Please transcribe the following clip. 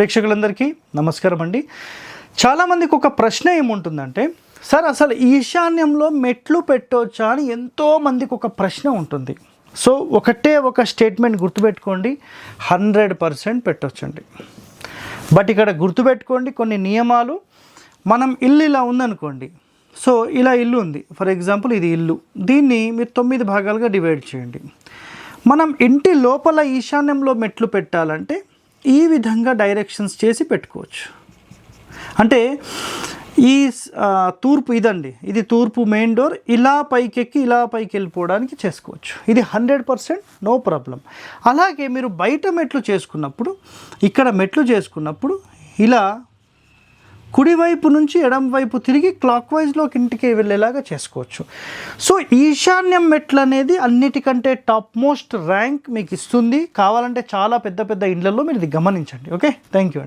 ప్రేక్షకులందరికీ నమస్కారం అండి. చాలామందికి ఒక ప్రశ్న ఏముంటుందంటే సార్ అసలు ఈశాన్యంలో మెట్లు పెట్టవచ్చా అని ఎంతోమందికి ఒక ప్రశ్న ఉంటుంది. సో ఒకటే ఒక స్టేట్మెంట్ గుర్తుపెట్టుకోండి హండ్రెడ్ పర్సెంట్ పెట్టవచ్చండి బట్ ఇక్కడ గుర్తుపెట్టుకోండి కొన్ని నియమాలు. మనం ఇల్లు ఇలా ఉందనుకోండి సో ఇలా ఇల్లు ఉంది. ఫర్ ఎగ్జాంపుల్ ఇది ఇల్లు. దీన్ని మీరు తొమ్మిది భాగాలుగా డివైడ్ చేయండి. మనం ఇంటి లోపల ఈశాన్యంలో మెట్లు పెట్టాలంటే ఈ విధంగా డైరెక్షన్స్ చేసి పెట్టుకోవచ్చు. అంటే ఈ తూర్పు ఇదండి. ఇది తూర్పు మెయిన్ డోర్ ఇలా పైకెక్కి ఇలా పైకి వెళ్ళిపోవడానికి చేసుకోవచ్చు. ఇది హండ్రెడ్ పర్సెంట్ నో ప్రాబ్లం అలాగే మీరు బయట మెట్లు చేసుకున్నప్పుడు ఇక్కడ మెట్లు చేసుకున్నప్పుడు ఇలా కుడివైపు నుంచి ఎడం వైపు తిరిగి క్లాక్ వైజ్లోకి ఇంటికి వెళ్ళేలాగా చేసుకోవచ్చు. సో ఈశాన్యం మెట్లు అనేది అన్నిటికంటే టాప్ మోస్ట్ ర్యాంక్ మీకు ఇస్తుంది. కావాలంటే చాలా పెద్ద పెద్ద ఇండ్లలో మీరు ఇది గమనించండి. Okay thank you